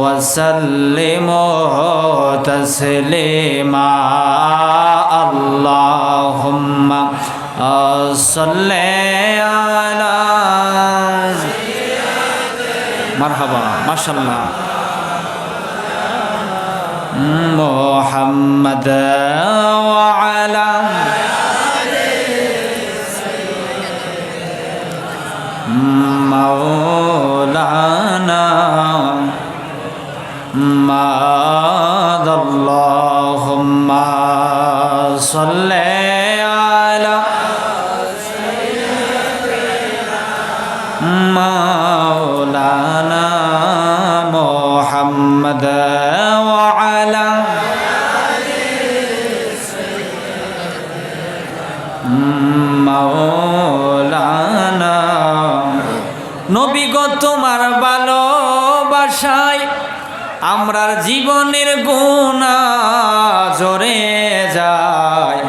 وسلموا تسليما. اللهم صل على مرحبا. ما شاء الله محمد صل على مولانا محمد وعلى মৌলানা নবী গো তোমার ভালোবাসায় আমরার জীবনের গুণা জরে যায়।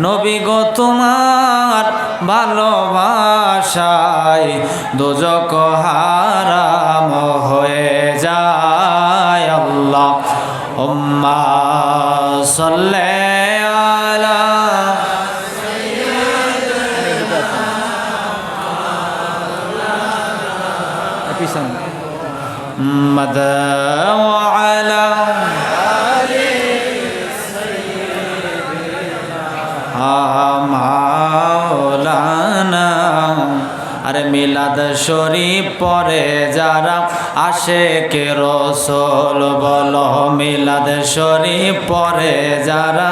নবী গো, তোমার ভালোবাসায় দোজক হারাম হয়ে যায় আল্লাহ। উম্মা সাল্লে আলা মিলাদ শরীফ পরে যারা আসে কে রসল, বল মিলাদ শরীফ পরে যারা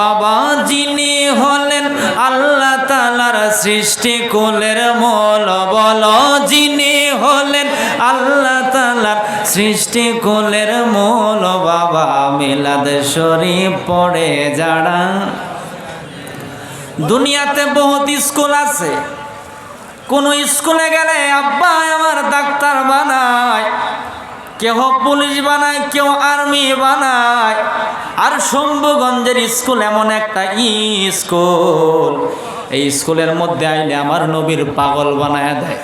বাবা যিনি হলেন আল্লাহ তালার সৃষ্টি কুলের মল, বল যিনি হলেন আল্লাহ তালার সৃষ্টি কুলের মূল, বাবা মিলাদ শরীফ পড়ে যারা দুনিয়াতে বহুত স্কুল আছে। কোন স্কুলে গেলে, আব্বা, আমার ডাক্তার বানায়, কেহ পুলিশ বানায় কেউ আর্মি বানায়। আর শম্ভুগঞ্জের স্কুল এমন একটা স্কুল। এই স্কুলের মধ্যে আইলে আমার নবীর পাগল বানায় দেয়।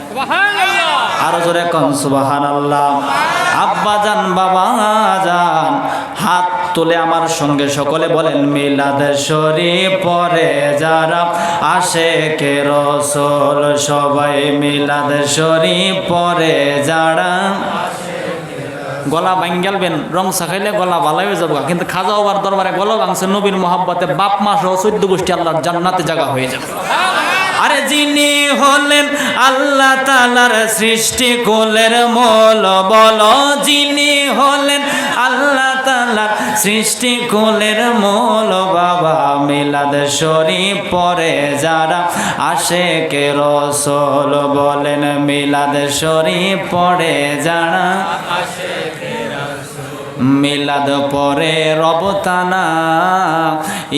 আরও জোরে কন সুবাহান আল্লাহ আব্বা যান, বাবা যান। তুলে আমার সঙ্গে সকলে বলেন, মিলাদ শরীফ পরে যারা আসে কে রসল, সবাই মিলাদ শরীফ পরে যারা। গলা ভাঙ্গালবেন রং খাইলে গলা ভালো হয়ে যাব কিন্তু খাজা হবার দরবারে গলা ভাঙছে, নবীর মোহাব্বতে বাপ, মা সহ চোদ্দ গোষ্ঠী আল্লাহর জান্নাতে জায়গা হয়ে যাবে। আরে যিনি হলেন আল্লাহ তালার সৃষ্টি কোলের মল বল, যিনি হলেন আল্লাহ তালার সৃষ্টি কোলের মোল বাবা মিলাদ শরীফ পরে যারা আসে কে রসল বলেন মিলাদ শরীফ পরে যারা মিলাদ পরে রবতানা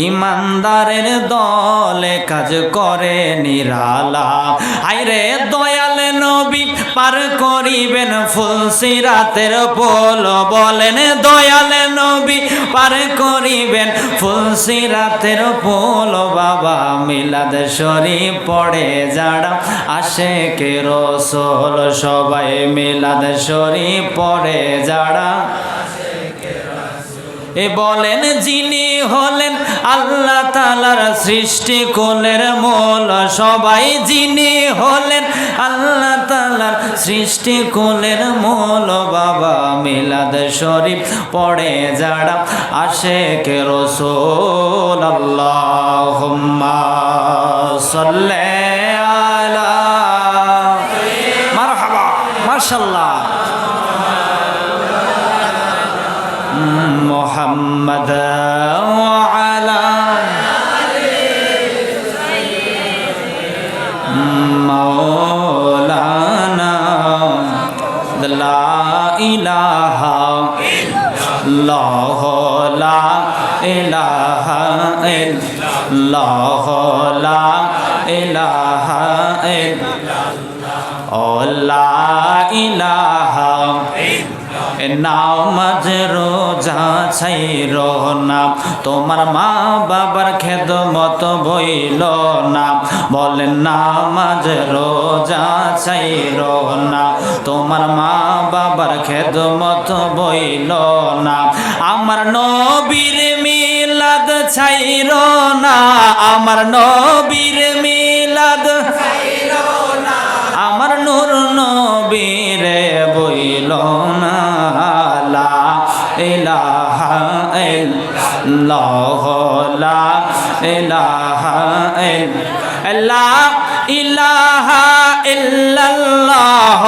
ইমানদারের দলে কাজ করে নিরালা। আইরে দয়ালে নবী পার করিবেন ফুলসিরাতের পোল। বলেন, দয়ালে নবী পার করিবেন ফুলসিরাতের পোল। বাবা মিলাদ শরীফ পড়ে যারা আসে কে রসল, সবাই মিলাদ শরীফ পড়ে যারা এ বলেন যিনি হলেন আল্লাহ তালার সৃষ্টি কোলের মূল। সবাই যিনি হলেন আল্লাহ তালার সৃষ্টি কোলের মূল। বাবা মিলাদ শরীফ পড়ে যারা আসে কে রসোল। আল্লাহ সাল্লে আলা মারহাবা। মাশাল্লাহ ইল্লাল্লাহ। রোজা ছাই নাম তোমার মা বাবার খেদ মত বইল না। বলে না, মাঝ রোজা ছাই না। তোমার মা বাবার খেদ মত বইল না। আমার নবীরে ছাইর না আমার নবীর মিলাদ। আমার নূর নবীরে বইল না। লা ইলাহা ইল্লাল্লাহ। লা ইলাহা ইল্লাল্লাহ। ইলাহা ইল্লাল্লাহ।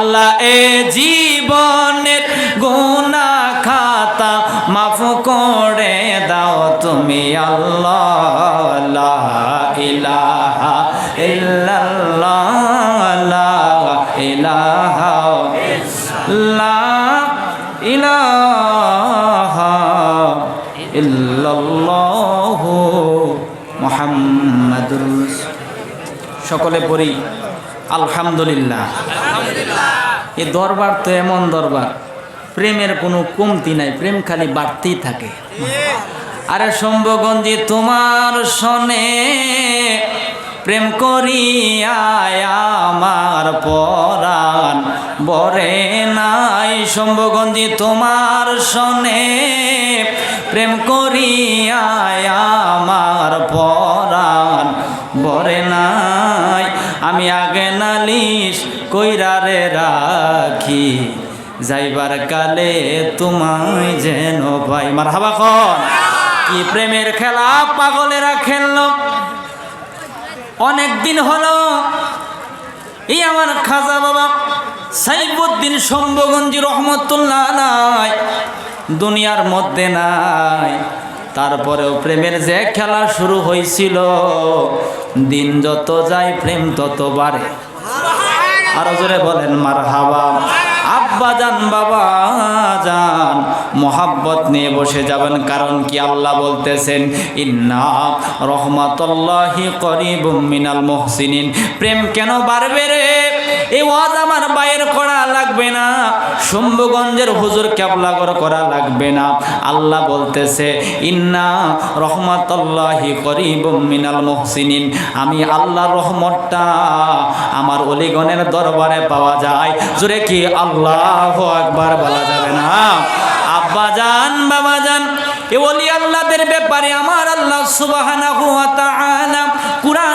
আল্লাহ, এ জীবনের গুনা খাতা মাফ করে দাও তুমি আল্লাহ ইলাহা ইল্লাল্লাহ, লা ইলাহা ইল্লাল্লাহ সকলে পড়ি, আলহামদুলিল্লাহ। এই দরবার তো এমন দরবার, প্রেমের কোনো কমতি নাই, প্রেম খালি বাড়তেই থাকে। আরে শম্ভগঞ্জি তোমার সনে প্রেম করিয়া আমার পরাণ। বরে নাই শম্ভগঞ্জি তোমার সনে প্রেম করিয়া আমার পরাণ। বরে নাই, আমি আগে নালিশ কইরারে রাখি, যাইবার কালে তোমায় যেন ভাই মার হাবা কি প্রেমের খেলা পাগলেরা খেললো। অনেক দিন হলো, এই আমার খাজা বাবা সাইবুদ্দিন শম্ভগঞ্জি রহমতুল্লাহ নাই, দুনিয়ার মধ্যে নাই। তারপরেও প্রেমের যে খেলা শুরু হয়েছিল দিন যত যায় প্রেম তত বাড়ে। আরও জোরে বলেন মার হাবা আব্বা যান, বাবা যান, মোহাব্বত নিয়ে বসে যাবেন, কারণ কি আল্লাহ বলতেছেন, ইন্না রহমাতুল্লাহি করিব মিনাল মুহসিনিন। প্রেম কেন বাড়বে রে? এই ওয়াজ আমার বাইর করা লাগবে না। শম্ভুগঞ্জের হুজুর ক্যাবলাগর করা লাগবে না। আল্লাহ বলতেছে, ইন্না রহমাতুল্লাহি করিবুম মিনাল মুহসিনিন। আমি আল্লাহর রহমতটা আমার অলিগণের দরবারে পাওয়া যায়। জোরে কি আল্লাহ একবার বলা যাবে না? আব্বা যান, বাবা যান, এ ওলি আল্লাহদের ব্যাপারে আমার আল্লাহ সুবহানাহু ওয়া তাআলা কুরআনুল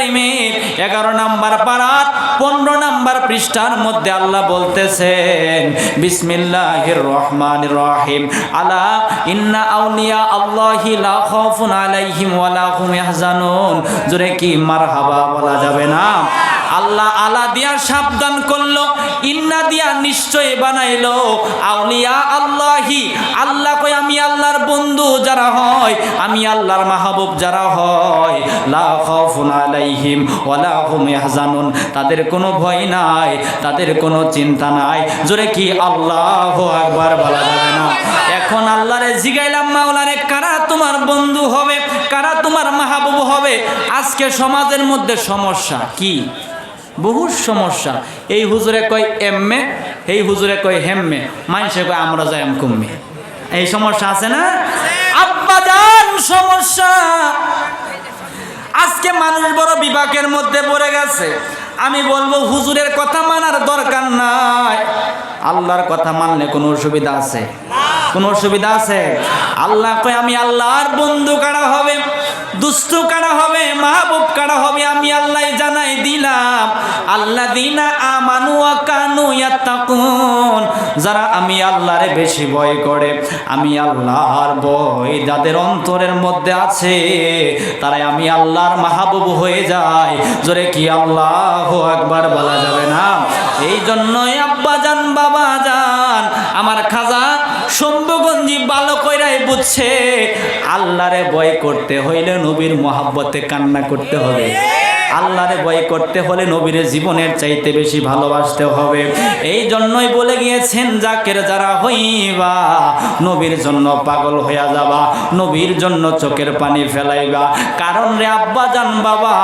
কারীমের 11 নাম্বার পারাত 15 নাম্বার পৃষ্ঠার মধ্যে আল্লাহ বলতেছেন, বিসমিল্লাহির রহমান রহিম। আলা ইন্না আউলিয়া আল্লাহি লা খাউফুন আলাইহিম ওয়া লা হুম ইয়াহজানুন। জোরে কি মারহাবা বলা যাবে না? আল্লাহ আলা দিয়া সাবধান করল ইন্না দিয়া নিশ্চয় বানাইলো। আউলিয়া আল্লাহি, আল্লাহ আমি আল্লাহর বন্ধু যারা হয়, আমি আল্লাহর মাহবুব যারা হয়। লা খাউফুন আলাইহিম হুম ইয়াহজানুন। তাদের কোনো ভয় নাই, তাদের কোনো চিন্তা নাই। জোরে কি আল্লাহ একবার বলা যাবে না? এখন আল্লাহরে জিগাইলাম, মাওলারে, কারা তোমার বন্ধু হবে? কারা তোমার মাহবুব হবে? আজকে সমাজের মধ্যে সমস্যা কি? বহু সমস্যা। এই হুজুরে কয়, এমমে এই হুজুরে কয়, হেম্মে মানুষে কয়, আমরা যাই এম কুম্মে এই সমস্যা আছে না? আব্বাজান সমস্যা। আজকে মানুষ বড় বিপাকের মধ্যে পড়ে গেছে। আমি বলব, হুজুরের কথা মানার দরকার নাই। আল্লাহর কথা মানলে কোনো অসুবিধা আছে। কোনো অসুবিধা আছে? আল্লাহ কয়, আমি আল্লাহর বন্ধু কারা হবে? দুস্থ কারা হবে? মাহবুব কারা হবে? আমি আল্লাহ জানাই দিলাম। আল্লাহ দিনা আমানু কানু ইয়াত্তাকুন। যারা আমি আল্লাহরে বেশি ভয় করে, আমি আল্লাহর ভয় যাদের অন্তরের মধ্যে আছে, তারাই আমি আল্লাহর মাহবুব হয়ে যায়। জোরে কি আল্লাহ একবার বলা যাবে না? এই জন্যই আব্বা যান, বাবা যান, আমার খাজা শম্ভুগঞ্জি ভালো কইরাই বুঝছে। আল্লাহরে ভয় করতে হইলে নবীর মহাব্বতে কান্না করতে হবে। আল্লাহরে করতে হলে জীবনের চাইতে বেশি ভালোবাসতে হবে। এই জন্যই বলে গিয়েছেন জাকের যারা হইবা, নবীর জন্য পাগল হইয়া যাবা, নবীর জন্য চোখের পানি ফেলাইবা। কারণ রে আব্বা যান বাবা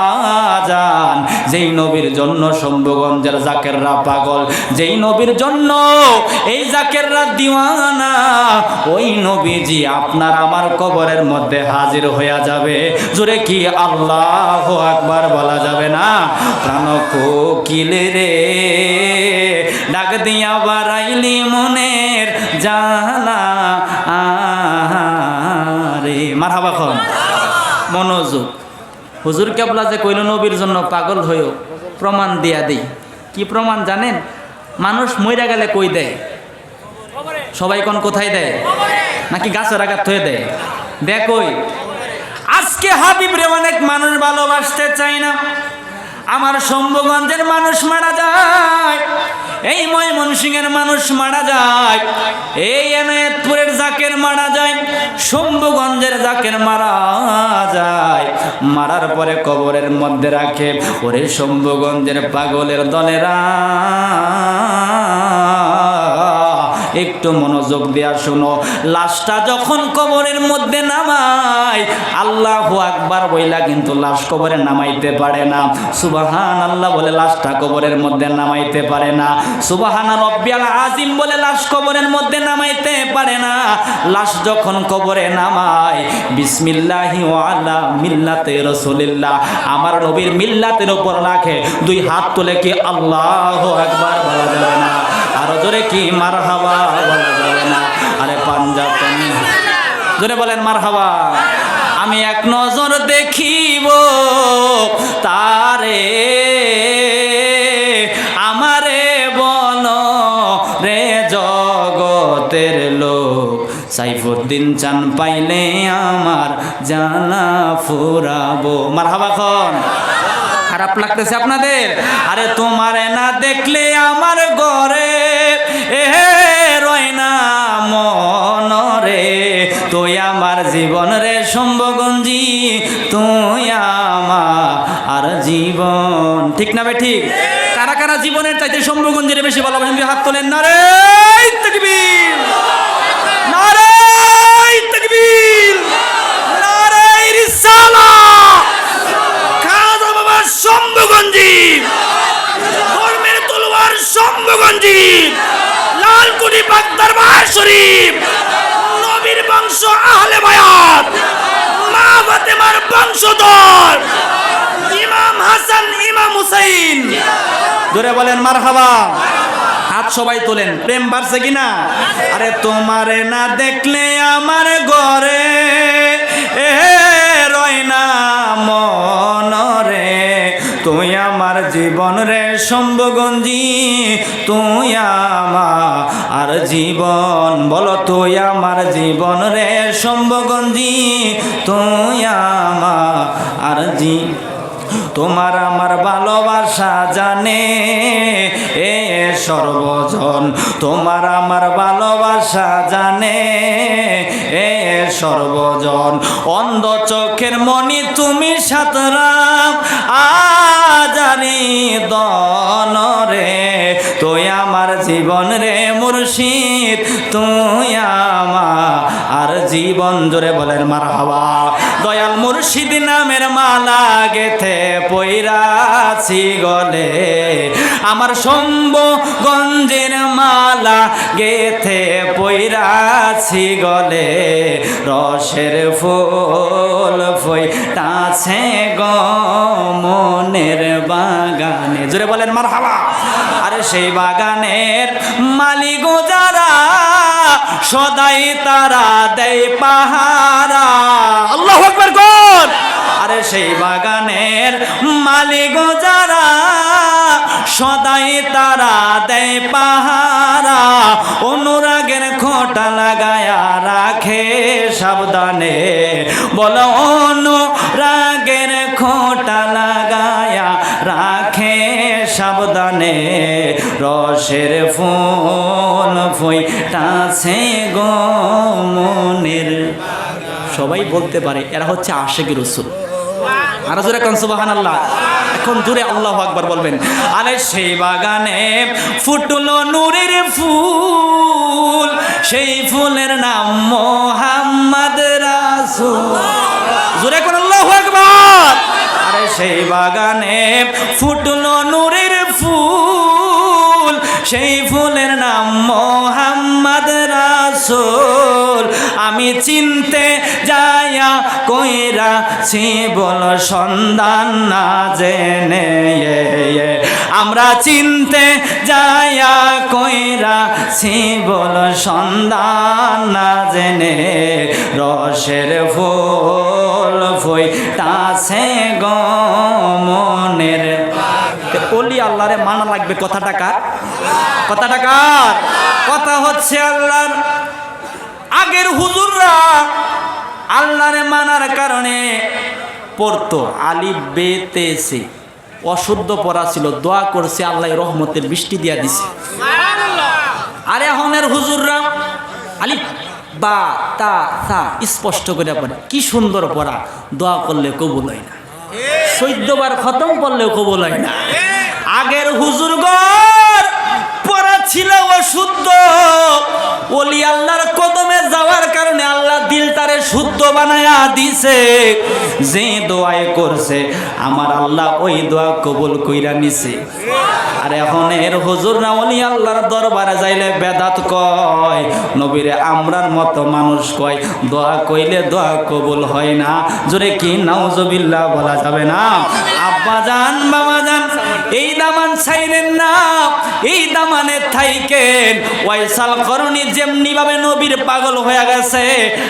যেই নবীর জন্য শম্ভুগঞ্জের জাকেররা পাগল, যেই নবীর জন্য এই জাকেররা দিওয়ানা, ওই নবীজি আপনার আমার কবরের মধ্যে হাজির হইয়া যাবে। জোরে কি আল্লাহ আকবার বলা যাবে না? প্রাণ কোকিলে রে, ডাক দিয়া বারাইলি মনের জালা রে মারহাবা খন, মনোযোগ। হুজুর কেবলা যে কইল, নবীর জন্য পাগল হয়েও প্রমাণ দিয়া দিই। কি প্রমাণ জানেন? মানুষ মইরা গেলে কই দেয়? সবাই কোন কোথায় দেয়? নাকি গাছের আঘাত হয়ে দেয়? দেখই আজকে হাবিব রে অনেক মানুষ ভালোবাসতে চায় না। আমার শম্ভুগঞ্জের মানুষ মারা যায়। এই ময়মনসিংহের মানুষ মারা যায়। এই এনায়তপুরের জাকের মারা যায়। শম্ভুগঞ্জের জাকের মারা যায়। মারার পরে কবরের মধ্যে রাখে। ওরে শম্ভুগঞ্জের পাগলের দলেরা। একটু মনোযোগ দেয়া শোনো। লাশটা যখন কবরের মধ্যে নামায়, আল্লাহ আকবার বইলা কিন্তু লাশ কবরে নামাইতে পারে না। সুবাহান আল্লাহ বলে লাশটা কবরের মধ্যে নামাইতে পারে না। সুবাহান রব্বিয়াল আজিম বলে লাশ কবরের মধ্যে নামাইতে পারে না। লাশ যখন কবরে নামায়, বিসমিল্লাহি ওয়ালা মিল্লাতে রসুলিল্লাহ, আমার নবীর মিল্লাতের উপর রাখে। দুই হাত তুলে কি আল্লাহ একবার বলা যাবে না? আরও জোরে কি মার হাওয়া বলা যাবে না। আরে পাঞ্জাব তুমি। জোরে বলেন মার হাওয়া আমি এক নজর দেখিব তারে। আমারে বল রে জগতের লোক। সাইফুদ্দিন চান পাইলে আমার জানা ফুরাবো। মার হাবা খন। খারাপ লাগতেছে আপনাদের। আরে তোমারে না দেখলে আমার ঘরে রে সম্ভগঞ্জি তুই আমা আর জীবন। ঠিক না ভাই ঠিক? কারা কারা জীবনের চাইতে শম্ভগঞ্জিরে বেশি ভালোবাসেন? হাত তোলেন না রে তকবীর নারে তকবীর নারে রিসালাত খাজা বাবার শম্ভুগঞ্জি ধর্মের তলোয়ার শম্ভুগঞ্জি লালকুটি পাক দরবার শরীফ নবীর বংশ আহলে বায়াত মা ফাতেমার বংশধর ইমাম হাসান, ইমাম হুসাইন। ধরে বলেন, মারহাবা। হাত সবাই তোলেন, প্রেম বাড়ছে কিনা? আরে তোমারে না দেখলে আমার ঘরে এ রয় না মন রে। তুই আমার জীবন রে সম্ভগঞ্জি তুই আমার আর জীবন, বলো তুই আমার জীবন রে সম্ভগঞ্জি তুই আমার আর জি, তোমার আমার ভালোবাসা জানে এ সর্বজন, তোমার আমার ভালোবাসা জানে সর্বজন। অন্ধ চোখের মনি তুমি সাতরাম আজারি দন রে। তুই আমার জীবন রে মুর্শিদ, তুই আমার আর জীবন জোরে বলেন মার হাওয়া দয়াল মুর্শিদ নামের মালা গেথে পৈরাছি গলে। আমার শম্ভগঞ্জের মালা গেথে পৈরাছি গলে রসের ফুল ফইটাছে গমনের বাগানে। জোরে বলেন মার হাবা আরে সেই বাগানের মালিক যারা, সদাই তারা দেয় পাহারা। আল্লাহ আকবার, কোন? আরে সেই বাগানের মালিক যারা সদাই তারা দেয় পাহারা, অনুরাগের খোটা লাগায়া রাখে সাবধানে। বলো, অনুরাগের খোটা লাগায়া রাখে সাবধানে। রসের ফুল ফুইটাছে গো মনের। সবাই বলতে পারে, এরা হচ্ছে আশেক রসুল। আর জোরে কান সুবাহান আল্লাহ এখন জোরে আল্লাহ আকবার বলবেন আরে সেই বাগানে ফুটলো নূরের ফুল সেই ফুলের নাম মোহাম্মদ রাসূল। জোরে কোন আল্লাহ আকবার। আরে সেই বাগানে ফুটলো নূরের ফুল সেই ফুলের নাম মোহাম্মদ রাসূল। আমি চিনতে কইরা ছি, বল সন্ধান না জেনে। আমরা চিনতে যায়া কইরা ছি, বল সন্ধান না জেনে, রসের ফুল ফইটাছে গমনের অলি আল্লাহরে মানা লাগবে কথাটা কার? কথাটা কার? কথা হচ্ছে আল্লাহর আগের হুজুররা আল্লাহরে মানার কারণে পড়তো। আলি বেতেছে অশুদ্ধ পড়া ছিল। দোয়া করছে আল্লাহ রহমতের বৃষ্টি দিয়া দিছে। আর এখনের হুজুররা আলিফ বা তা তা স্পষ্ট করে পড়ে। কি সুন্দর পড়া। দোয়া করলে কবুল হয় না। চৈদ্দবার খতম করলেও কবুল হয় না। আগের হুজুর পড়া ছিল অশুদ্ধ। ওলি আল্লাহর কদমে যাওয়ার কারণে আল্লাহ দিল তারে শুদ্ধ বানায়া দিছে। যে দোয়াই করছে, আমার আল্লাহ ওই দোয়া কবুল কইরা নিছে। আর এখন এর হুজুর না ওলি আল্লাহর দরবারে যাইলে বেদাত কয়, নবীরে আমরার মতো মানুষ কয়, দোয়া কইলে দোয়া কবুল হয় না। জোরে কি নাউজবিল্লাহ বলা যাবে না? আব্বা জান বাবা জান এই দামান ছাইলেন না। এই থাইকেন। ওয়াইসাল ভাবে নবীর পাগল হয়ে গেছে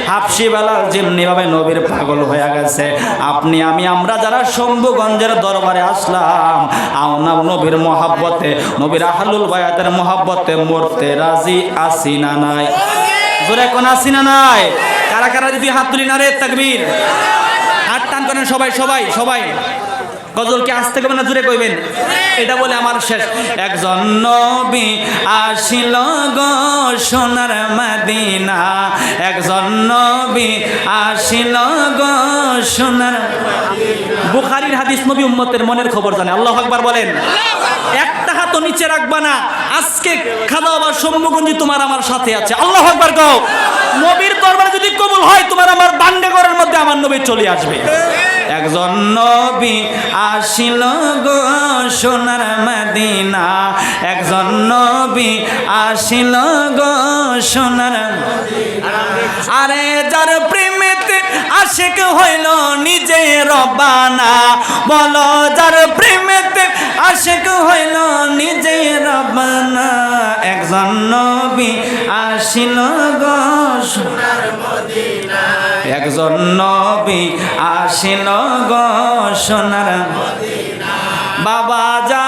হাফসি বেলাল যেমনি ভাবে নবীর পাগল হয়ে গেছে। আপনি, আমি, আমরা যারা শম্ভুগঞ্জের দরবারে আসলাম আওনা নবীর মহাব্বতে, নবীর আহলুল বায়াতের মহাব্বতে মরতে রাজি আসি না নাই। জোরে কোন আসি না নাই? কারা কারা যদি হাত তুলি না রে, তাকবীর? হাত টান করেন সবাই সবাই সবাই। গজলকে আসতে কবে না জুড়ে কইবেন? এটা বলে আমার শেষ। একজন নবী আসিল গো সোনার মাদিনা। একজন নবী আসিল গো সোনার বুখারির হাদিস নবী উম্মতের মনের খবর জানে। আল্লাহ আকবার বলেন, একটা হাত নিচে রাখবা না। আজকে খাওয়া আবার সম্মুখঞ্জি তোমার আমার সাথে আছে। আল্লাহ আকবার কও। নবীর দরবারে যদি কবুল হয়, তোমার আমার বান্ডেগরের মধ্যে আমার নবী চলে আসবে। একজন নবী আসিল গো সোনার মদিনা। একজন নবী আসিল গো সোনার আরে যার প্রেমেতে আশেক হইল নিজে রবানা বলো যার প্রেমেতে আশেক হইল নিজে রবানা একজন নবী আসিল গো সোনার একজন নবী আসিল গো সোনার বাবা যাহারা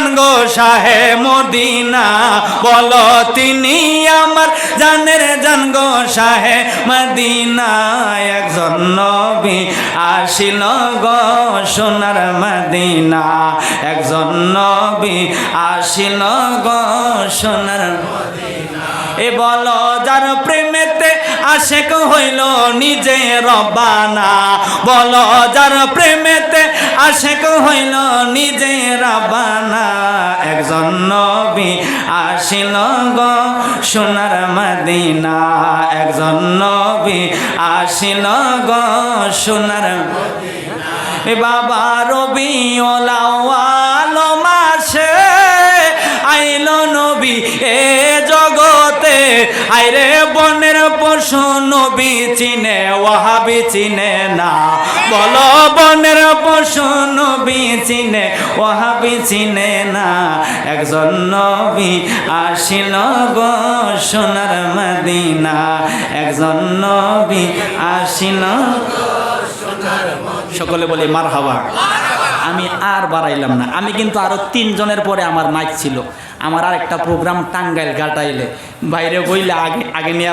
জান গো শাহে মদিনা, বলো তিনি আমার জানের জান গো শাহে মদিনা একজন নবী আসিল গো সোনার মদিনা, একজন নবী আসিল গো সোনার এ বলো যার প্রেমেতে আশেক হইল নিজে রবানা বলো যার প্রেমেতে আশেক হইল নিজে রবানা একজন নবী আসিল গো সোনার মদিনা। একজন নবী আসিল গো সোনার বাবা রবি ওলাওয়াল মাসে আইল নবী, এ জগতে আইরে বনের পশু নবী চিনে ওহাবি চিনে না। বলো বনের পশু নবী চিনে ওহাবি চিনে না। একজন নবী আসিল গো সোনার মদিনা। একজন নবী আসিল সকলে বলে মার হাওয়া আমি আর বাড়াইলাম না। আমি কিন্তু আরও তিনজনের পরে আমার মাইক ছিল। আমার আর একটা প্রোগ্রাম টাঙ্গাইল গাটাইলে বাইরে বইলে আগে আগে নিয়ে